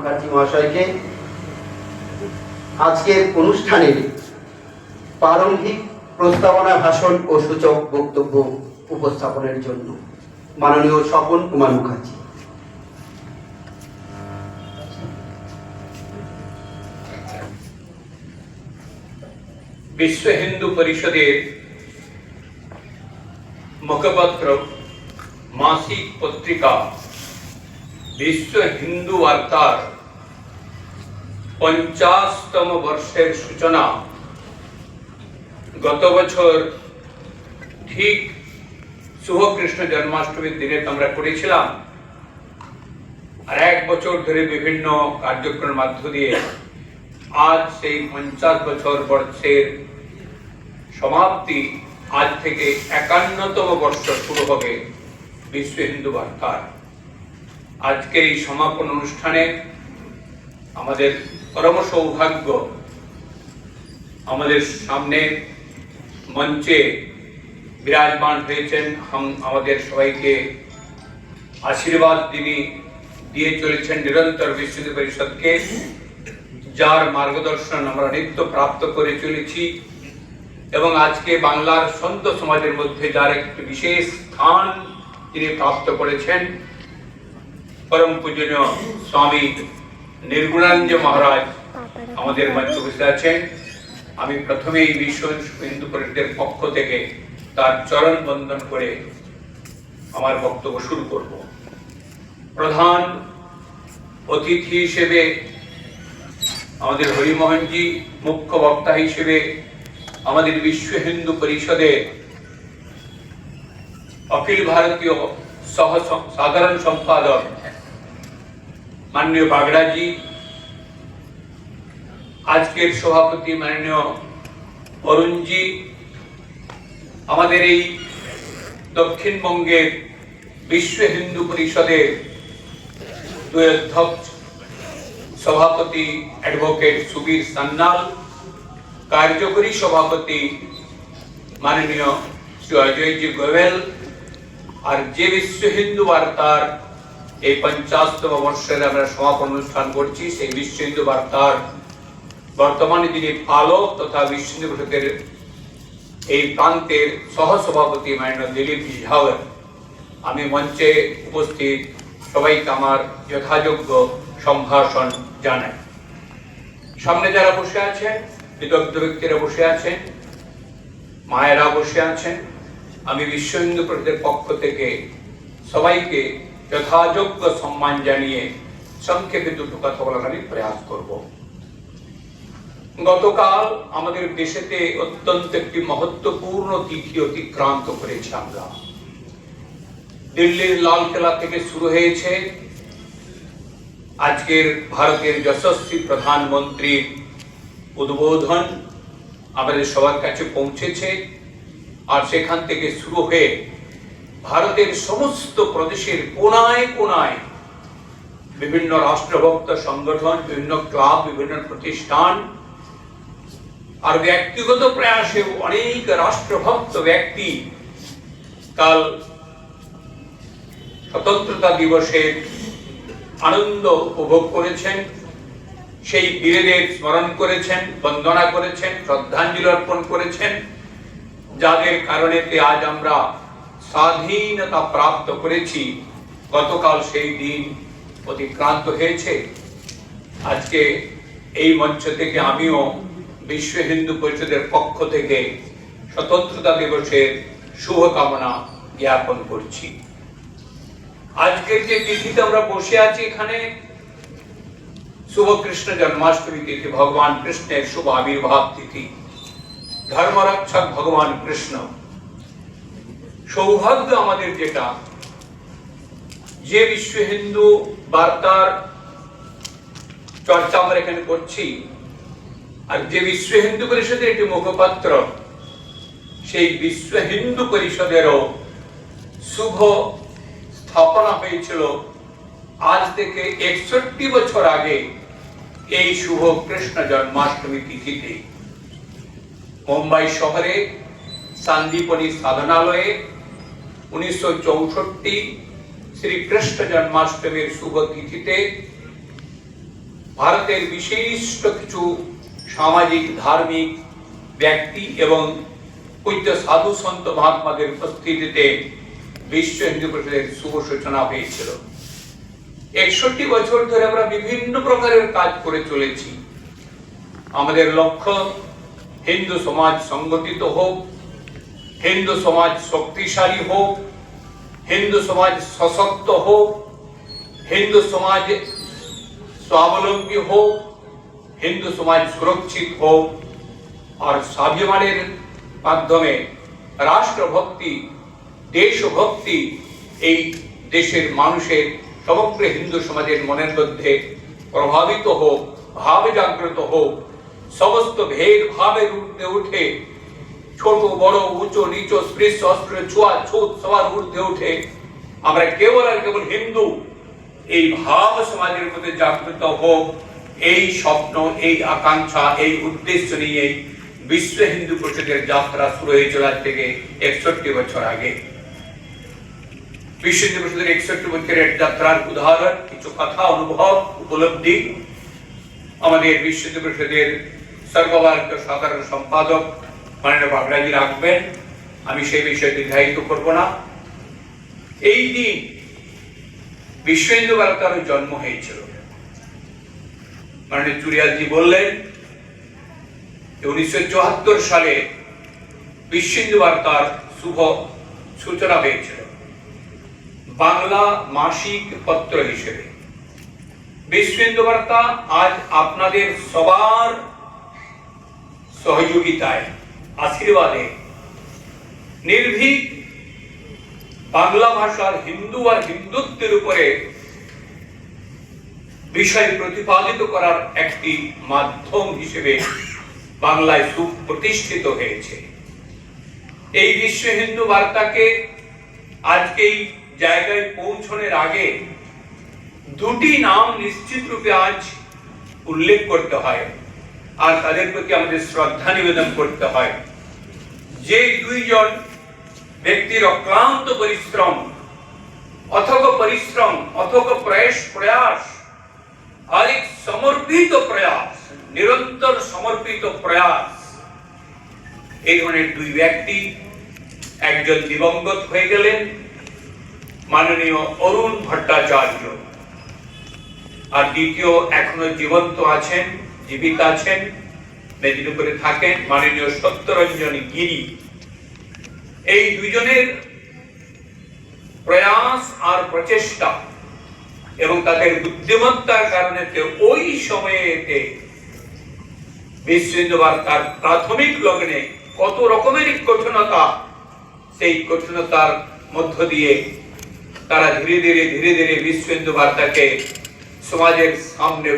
মহাশয়কে আজকের অনুষ্ঠানের প্রারম্ভিক প্রস্তাবনা ভাষণ ও সূচক বক্তব্য উপস্থাপনের জন্য মাননীয় স্বপন কুমার বিশ্ব হিন্দু পরিষদের মুখপত্র, মাসিক পত্রিকা, বিশ্ব হিন্দু বার্তার পঞ্চাশতম বর্ষের সূচনা। গত বছর ঠিক শুভকৃষ্ণ জন্মাষ্টমীর দিনে আমরা করেছিলাম। আর এক বছর ধরে বিভিন্ন কার্যক্রমের মধ্য দিয়ে আজ সেই পঞ্চাশ বছর বর্ষের সমাপ্তি আজ থেকে একান্নতম বর্ষ শুরু হবে বিশ্ব হিন্দু বার্তার। আজকের এই সমাপন অনুষ্ঠানে আমাদের পরম সৌভাগ্য আমাদের সামনে মঞ্চে বিরাজমান হয়েছেন। আমাদের সবাইকে আশীর্বাদ তিনি দিয়ে চলেছেন নিরন্তর পরিষদকে, যার মার্গদর্শন আমরা নিত্য প্রাপ্ত করে চলেছি। এবং আজকে বাংলার সন্ত সমাজের মধ্যে যার একটি বিশেষ স্থান তিনি প্রাপ্ত করেছেন, পরম পূজনীয় স্বামী নির্গুণানন্দ মহারাজ আমাদের মঞ্চে বসে আছেন। আমি প্রথমেই বিশ্ব হিন্দু পরিষদের পক্ষ থেকে তার চরণ বন্দন করে আমার বক্তব্য শুরু করব। প্রধান অতিথি হিসেবে আমাদের হরিমোহনজি মুখ্য বক্তা হিসেবে আমাদের বিশ্ব হিন্দু পরিষদের অখিল ভারতীয় সহ সাধারণ সম্পাদক মাননীয় বাগড়াজি, আজকের সভাপতি মাননীয় অরুণজি, আমাদের এই দক্ষিণবঙ্গের বিশ্ব হিন্দু পরিষদের দুই অধ্যক্ষ সভাপতি অ্যাডভোকেট সুবীর সান্নাল কার্যকরী সভাপতি মাননীয় শ্রী অজয়জি গোয়েল, আর যে বিশ্ব হিন্দু বার্তার এই পঞ্চাশতম বর্ষের আমরা সমাপন অনুষ্ঠান করছি। সেই বিশ্ব হিন্দু বার্তার বর্তমানে যিনি পালক তথা বিশ্ব হিন্দু পরিষদের এই প্রান্তের সহসভাপতি মাননীয় দিলীপ ঝাওয়ার, আমি মঞ্চে উপস্থিত সবাইকে আমার যথাযোগ্য সম্ভাষণ জানাই। সামনে যারা বসে আছেন, বিদগ্ধ ব্যক্তিরা বসে আছেন, মায়েরা বসে আছেন, আমি বিশ্ব হিন্দু পরিষদের পক্ষ থেকে সবাইকে যথাযোগ্য সম্মান জানিয়ে সংক্ষেপে দুটো কথা বলার আমি প্রয়াস করব। গতকাল আমাদের দেশেতে অত্যন্ত একটি মহত্বপূর্ণ তিথি অতিক্রান্ত করেছি আমরা। দিল্লির লালকেলা থেকে শুরু হয়েছে আজকের ভারতের যশস্বী প্রধানমন্ত্রীর উদ্বোধন। আমাদের সবার কাছে পৌঁছেছে। আর সেখান থেকে শুরু হয়ে ভারতের সমস্ত প্রদেশের কোনায় কোনায় বিভিন্ন রাষ্ট্রভক্ত সংগঠন, বিভিন্ন ক্লাব, বিভিন্ন প্রতিষ্ঠান, আর ব্যক্তিগত প্রয়াসে অনেক রাষ্ট্রভক্ত ব্যক্তি কাল স্বতন্ত্রতা দিবসের আনন্দ উপভোগ করেছেন, সেই বীরেদের স্মরণ করেছেন, বন্দনা করেছেন, শ্রদ্ধাঞ্জলি অর্পণ করেছেন, যাদের কারণেতে আজ আমরা স্বাধীনতা প্রাপ্ত করেছি। গতকাল সেই দিন অতিক্রান্ত হয়েছে। আজকে এই মঞ্চ থেকে আমিও বিশ্ব হিন্দু পরিষদের পক্ষ থেকে স্বতন্ত্রতা দিবসের শুভকামনা জ্ঞাপন করছি। আজকের যে তিথিতে আমরা বসে আছি এখানে শুভ কৃষ্ণ জন্মাষ্টমী তিথি, ভগবান কৃষ্ণের শুভ আবির্ভাব তিথি, ধর্মরক্ষক ভগবান কৃষ্ণ। সৌভাগ্য আমাদের যেটা, যে বিশ্ব হিন্দু বার্তার চর্চা আমরা এখানে করছি, আর যে বিশ্ব হিন্দু পরিষদের একটি মুখপাত্র, সেই বিশ্ব হিন্দু পরিষদেরও শুভ স্থাপনা হয়েছিল আজ থেকে একষট্টি বছর আগে এই শুভ কৃষ্ণ জন্মাষ্টমী তিথিতে। মুম্বাই শহরে সান্দীপনী সাধনালয়ে উনিশশো চৌষট্টি শ্রীকৃষ্ণ জন্মাষ্টমীর শুভ তিথিতে ভারতের বিশিষ্ট কিছু সামাজিক, ধার্মিক ব্যক্তি এবং পূজ্য সাধু সন্ত মহাত্মাদের উপস্থিতিতে বিশ্ব হিন্দু পরিষদের শুভ সূচনা হয়েছিল। একষট্টি বছর ধরে আমরা বিভিন্ন প্রকারের কাজ করে চলেছি। আমাদের লক্ষ্য হিন্দু সমাজ সংগঠিত হোক হিন্দু সমাজ শক্তিশালী হোক, হিন্দু সমাজ সশক্ত হোক, হিন্দু সমাজ স্বাবলম্বী হোক, হিন্দু সমাজ সুরক্ষিত হোক, আর স্বাভিমানের মাধ্যমে রাষ্ট্রভক্তি, দেশভক্তি, এই দেশের মানুষের সমগ্র হিন্দু সমাজের মনের মধ্যে প্রভাবিত হোক, ভাব জাগ্রত হোক, সমস্ত ভেদ ভাবের ঊর্ধ্বে উঠে ছোট, বড়, উঁচু, নিচ, স্পৃশ্য অস্ত্র ছোঁয়া, ছুত, সবার ঊর্ধ্বে উঠে আমরা কেবল আর কেবল হিন্দু। এই ভাব সমাজের মধ্যে জাগ্রত হোক। এই স্বপ্ন, এই আকাঙ্ক্ষা, এই উদ্দেশ্য নিয়ে বিশ্ব হিন্দু পরিষদের যাত্রা শুরু হয়েছিল আজ থেকে একষট্টি বছর আগে। বিশ্ব হিন্দু পরিষদের একষট্টি বছরের যাত্রার উদাহরণ, কিছু কথা, অনুভব, উপলব্ধি। আমাদের বিশ্ব হিন্দু পরিষদের সর্বভারতীয় সাধারণ সম্পাদক মাননীয় বাবরাজি রাখবেন, আমি সেই বিষয়ে দীর্ঘায়িত করব না। এই দিন বিশ্ব হিন্দু বার্তার জন্ম হয়েছিল। মাননীয় চুরিয়ালজি বললেন উনিশশো চুয়াত্তর সালে বিশ্ব হিন্দু বার্তার শুভ সূচনা হয়েছিল। বাংলা মাসিক পত্র হিসেবে। বিশ্ব হিন্দু বার্তা আজ আপনাদের সবার সহযোগিতায় আশীর্বাদে নির্ভীক বাংলা ভাষার হিন্দু আর হিন্দুত্বের উপরে বিষয় প্রতিপাদিত করার একটি মাধ্যম হিসেবে বাংলায় সুপ্রতিষ্ঠিত হয়েছে। এই বিশ্ব হিন্দু বার্তাকে আজকে এই জায়গায় পৌঁছনের আগে দুটি নাম নিশ্চিত রূপে আজ উল্লেখ করতে হয়। আর তাদের প্রতি আমাদের শ্রদ্ধা নিবেদন করতে হয়। যে দুইজন ব্যক্তির অক্লান্ত পরিশ্রম অথক পরিশ্রম, অথক প্রয়াস প্রয়াস আর এক সমর্পিত প্রয়াস, নিরন্তর সমর্পিত প্রয়াস, এই ধরনের দুই ব্যক্তি একজন দিবঙ্গত হয়ে গেলেন, মাননীয় অরুণ ভট্টাচার্য। আর দ্বিতীয় এখনও জীবন্ত আছেন জীবিত আছেন মেদিনীপুরে থাকেন, মাননীয় সত্যরঞ্জন গিরি। এই দুইজনের প্রয়াস আর প্রচেষ্টা এবং তাদের বুদ্ধিমত্তার কারণে ওই সময়েতে বিশ্ব প্রাথমিক লগ্নে কত রকমের কঠিনতা, সেই কঠিনতার মধ্য দিয়ে তারা ধীরে ধীরে ধীরে ধীরে বিশ্ব বার্তাকে সমাজের সামনে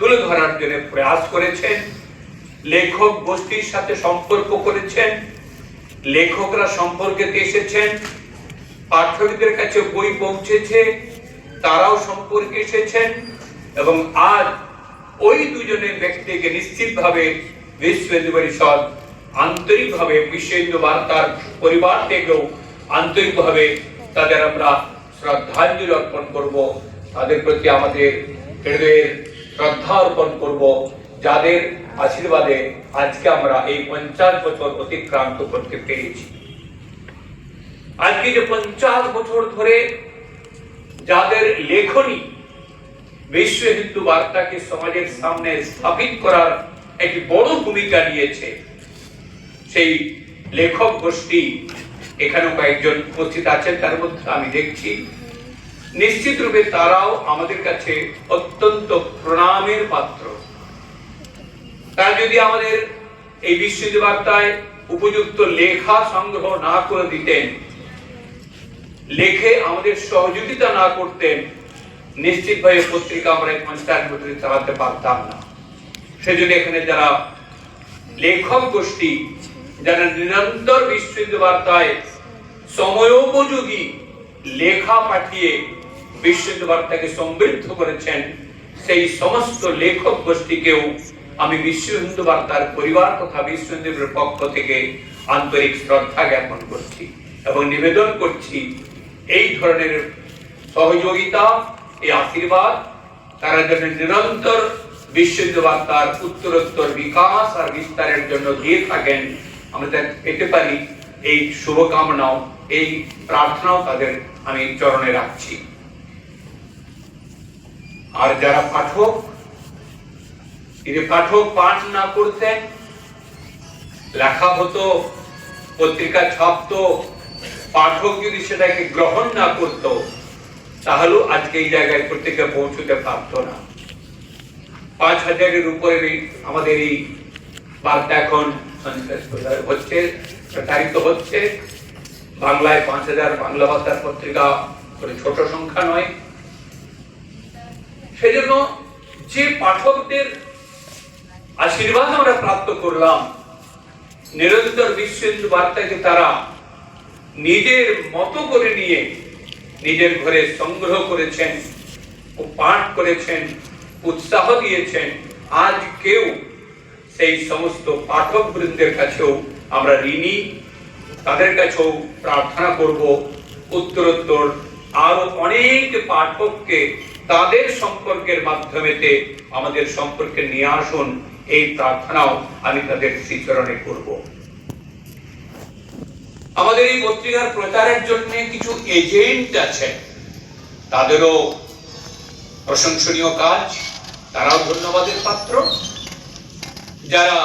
তুলে ধরার জন্য প্রয়াস করেছেন। লেখক গোষ্ঠীর সাথে সম্পর্ক করেছেন। লেখকরা সম্পর্কে এসেছেন। পাঠকদের কাছে বই পৌঁছেছে। তারাও সম্পর্কে এসেছেন এবং আজ ওই দুজনের ব্যক্তিকে নিশ্চিতভাবে বিশ্ব হিন্দু পরিষদ আন্তরিকভাবে বিশ্ব হিন্দু বার্তার পরিবার থেকেও আন্তরিকভাবে তাদের আমরা শ্রদ্ধাঞ্জলি অর্পণ করব। তাদের প্রতি আমাদের হৃদয়ের শ্রদ্ধা অর্পণ করব যাদের আশীর্বাদে আজকে আমরা এই পঞ্চাশ বছর অতিক্রান্ত করতে পেরেছি। আজকে যে পঞ্চাশ বছর ধরে যাদের লেখনী বিশ্ব হিন্দু বার্তাকে সমাজের সামনে স্থাপিত করার একটি বড় ভূমিকা নিয়েছে, সেই লেখক গোষ্ঠী এখানে কয়েকজন উপস্থিত আছেন, তার মধ্যে আমি দেখছি। নিশ্চিত রূপে তারাও আমাদের কাছে অত্যন্ত প্রণামের পাত্র। তারা যদি আমাদের এই বিশ্ব বার্তায় উপযুক্ত লেখা সংগ্রহ না করে দিতেন, লেখে আমাদের সহযোগিতা না করতেন, নিশ্চিতভাবে পত্রিকা আমরা এই পঞ্চাশ বছরে চালাতে পারতাম না। সেজন্য এখানে যারা লেখক গোষ্ঠী, যারা নিরন্তর বিশ্ব হিন্দু বার্তায় সময়োপযোগী লেখা পাঠিয়ে বিশ্ব বার্তাকে সমৃদ্ধ করেছেন, সেই সমস্ত লেখক গোষ্ঠীকেও আমি বিশ্ব হিন্দু বার্তার পরিবার তথা বিশ্ব হিন্দুর পক্ষ থেকে আন্তরিক শ্রদ্ধা জ্ঞাপন করছি এবং নিবেদন করছি, এই ধরনের সহযোগিতা, এই আশীর্বাদ, তারা যেন নিরন্তর বিশ্ব হিন্দু বার্তার উত্তরোত্তর বিকাশ আর বিস্তারের জন্য দিয়ে থাকেন, আমরা পেতে পারি এই শুভকামনাও, এই প্রার্থনাও তাদের আমি চরণে রাখছি। আর যারা পাঠক যদি পাঠক পাঠ না করতেন লেখা হতো, পত্রিকা ছাপতো, পাঠক যদি সেটাকে গ্রহণ না করত, তাহলেও আজকে এই জায়গায় পত্রিকা পৌঁছতে পারতো না। পাঁচ হাজারের উপরে আমাদের এই বার্তা এখন হচ্ছে, প্রচারিত হচ্ছে। বাংলায় পাঁচ হাজার বাংলা ভাষার পত্রিকা ছোট সংখ্যা নয়। সেজন্য যে পাঠকদের আশীর্বাদ আমরা প্রাপ্ত করলাম, নিরন্তর বিশ্ব হিন্দু বার্তাকে তারা নিজের মতো করে নিয়ে নিজের ঘরে সংগ্রহ করেছেন ও পাঠ করেছেন, উৎসাহ দিয়েছেন। আজ কেউ সেই সমস্ত পাঠক বৃন্দের কাছেও আমরা ঋণী। তাদের কাছেও প্রার্থনা করব। উত্তরোত্তর আরও অনেক পাঠককে তাদের সম্পর্কের মাধ্যমেতে আমাদের সম্পর্কে নিয়ে আসুন এই প্রার্থনাও আমি তাদের শ্রীচরণে করব। আমাদের এই পত্রিকার প্রচারের জন্য কিছু এজেন্ট আছে তাদেরও প্রশংসনীয় কাজ, তারাও ধন্যবাদের পাত্র। যারা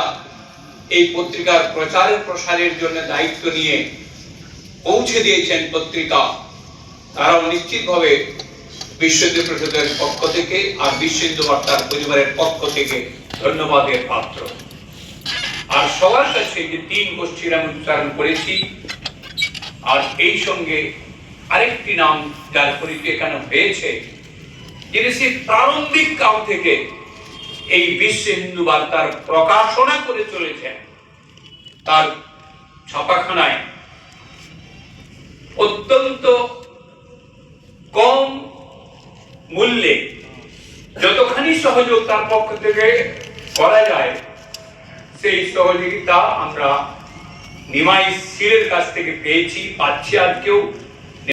এই পত্রিকার প্রচারের প্রসারের জন্য দায়িত্ব নিয়ে পৌঁছে দিয়েছেন পত্রিকা, তারাও নিশ্চিতভাবে বিশ্ব হিন্দু পরিষদের পক্ষ থেকে আর বিশ্ব হিন্দু বার্তার পরিবারের পক্ষ থেকে ধন্যবাদের পাত্র। আর সবার কাছে যে তিন গোষ্ঠীর আমি উচ্চারণ করেছি, আর এই সঙ্গে আরেকটি নাম যার পরিচয় এখানে হয়েছে, যিনি সেই প্রারম্ভিক কাল থেকে এই বিশ্ব হিন্দু বার্তার প্রকাশনা করে চলেছেন। তার ছাপাখানায় অত্যন্ত কম মূল্যে যতখানি সহযোগ তার পক্ষ থেকে করা যায়, সেই সহযোগিতা আমরা নিমাই সিরের কাছ থেকে পেয়েছি, পাচ্ছি আজকেও।